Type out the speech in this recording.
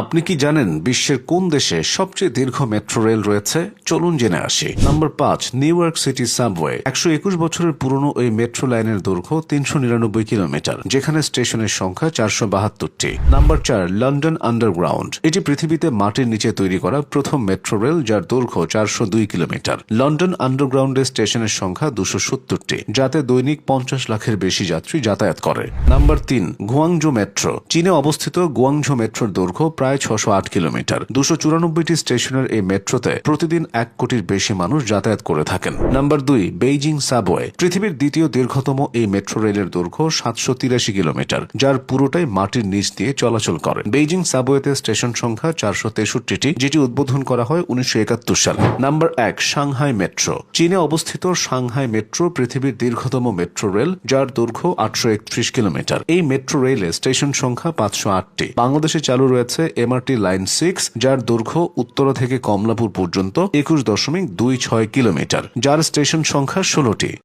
আপনি কি জানেন বিশ্বের কোন দেশে সবচেয়ে দীর্ঘ মেট্রো রেল রয়েছে? চলুন জেনে আসি। নাম্বার পাঁচ, নিউ ইয়র্ক সিটি সাবওয়ে। একশো একুশ বছরের পুরনো এই মেট্রো লাইনের দৈর্ঘ্য তিনশো নিরানব্বই কিলোমিটার, যেখানে স্টেশনের সংখ্যা চারশো বাহাত্তরটি। নাম্বার চার, লন্ডন আন্ডারগ্রাউন্ড। এটি পৃথিবীতে মাটির নিচে তৈরি করা প্রথম মেট্রো রেল যার দৈর্ঘ্য চারশো দুই কিলোমিটার। লন্ডন আন্ডারগ্রাউন্ডের স্টেশনের সংখ্যা দুশো সত্তরটি, যাতে দৈনিক পঞ্চাশ লাখের বেশি যাত্রী যাতায়াত করে। নাম্বার তিন গুয়াংজো মেট্রো। চীনে অবস্থিত গুয়াংঝো মেট্রোর দৈর্ঘ্য প্রায় ছশো আট কিলোমিটার। দুশো চুরানব্বইটি স্টেশনের এই মেট্রোতে প্রতিদিন এক কোটির বেশি মানুষ যাতায়াত করে থাকেন। নাম্বার দুই, বেইজিং সাবওয়ে। পৃথিবীর দ্বিতীয় দীর্ঘতম এই মেট্রো রেলের দৈর্ঘ্য সাতশো তিরাশি কিলোমিটার, যার পুরোটাই মাটির নিচ দিয়ে চলাচল করে। বেইজিং সাবওয়েতে স্টেশন সংখ্যা চারশো তেষট্টিটি, যেটি উদ্বোধন করা হয় উনিশশো একাত্তর সালে। নাম্বার এক, সাংহাই মেট্রো। চীনে অবস্থিত সাংহাই মেট্রো পৃথিবীর দীর্ঘতম মেট্রো রেল, যার দৈর্ঘ্য আটশো একত্রিশ কিলোমিটার। এই মেট্রো রেলে স্টেশন সংখ্যা পাঁচশো আটটি। বাংলাদেশে চালু রয়েছে এমআরটি লাইন সিক্স যার দৈর্ঘ্য উত্তর থেকে কমলাপুর পর্যন্ত একুশ দশমিক দুই ছয় কিলোমিটার, যার স্টেশন সংখ্যা ষোলোটি।